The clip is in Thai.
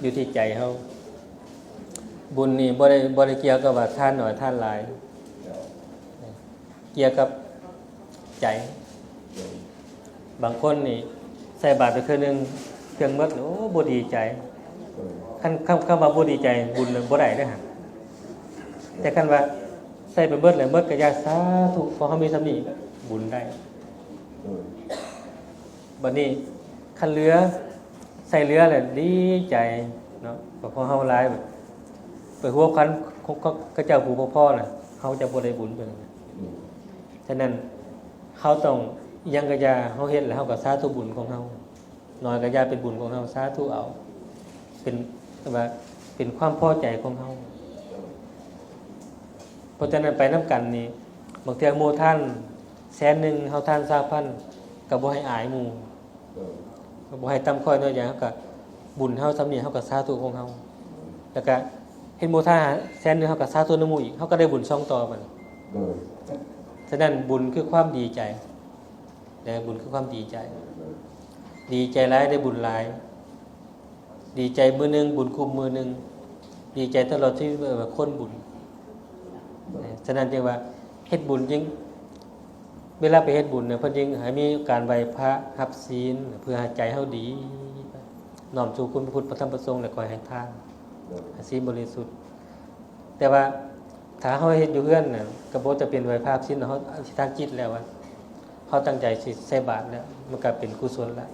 อยู่ที่ใจเฮาบุญนี่บ่ได้บ่ได้เกียวกับว่าท่านหน้อยท่านหลาย เกียวกับใจ บางคนนี่ใส่บาตรไปคืนนึงเครื่องหมดโอ้บ่ดีใจคันคำคำว่าบ่ดีใจบุญน่ะบ่ได้เด้อฮะแต่คันว่าใส่ไปเบิดแล้วเบิดก็อยาสาธุเพราะเฮามีสำนี้บุญได้บัดนี้คันเรือ ใส่เรือแหละดีใจเนาะก็พอเฮาหลายแบบไปหัวคันเขาเขาเจ้าผู้พ่อน่ะเขาจะบ่ได้บุญเพิ่นน่ะฉะนั้นเขาต้องยังกระยาเฮาเฮ็ดแล้วเฮาก็สาธุบุญของเฮาน้อยกระยาเป็นบุญของเฮาสาธุเอา เป็นว่าเป็นความพอใจของเฮาเพราะฉะนั้นไปนํกันนี่บางเทื่อหมู่ท่านแสนหนึ่งเฮาท่าน20,000ก็บ่ให้อายมู บ่ให้ตํค่อยน้อยอย่างเฮาก็บุญเฮาสำนี้เฮาก็สาธุของเฮาแล้วก็เฮ็ดโมทาแสนหนึงเฮาก็สาธุนำหมู่อีกเฮาก็ได้บุญช่องต่อมันฉะนั้นบุญคือความดีใจแต่บุญคือความดีใจ ดีใจหลายได้บุญหลาย ดีใจมือหนึงบุญคุมมือหนึงดีใจตลอดที่ว่าคนบุญฉะนั้นจึงว่าเฮ็ดบุญจริง เวลาไปเฮ็ดบุญเนี่ยเพิ่นจึงให้มีการไหว้พระรับศีลเพื่อให้ใจเฮาดีน้อมสู่คุณพระพุทธพระธรรมพระสงฆ์และคอยให้ทานให้ศีลบริสุทธิ์ แต่ว่าถ้าเฮาเฮ็ดอยู่เฮือนน่ะก็บ่จะเป็นไหว้พระศีลเฮาอธิษฐานจิตแล้วว่าเฮาตั้งใจสิใส่บาตรแล้วมันก็เป็นกุศลแล้ว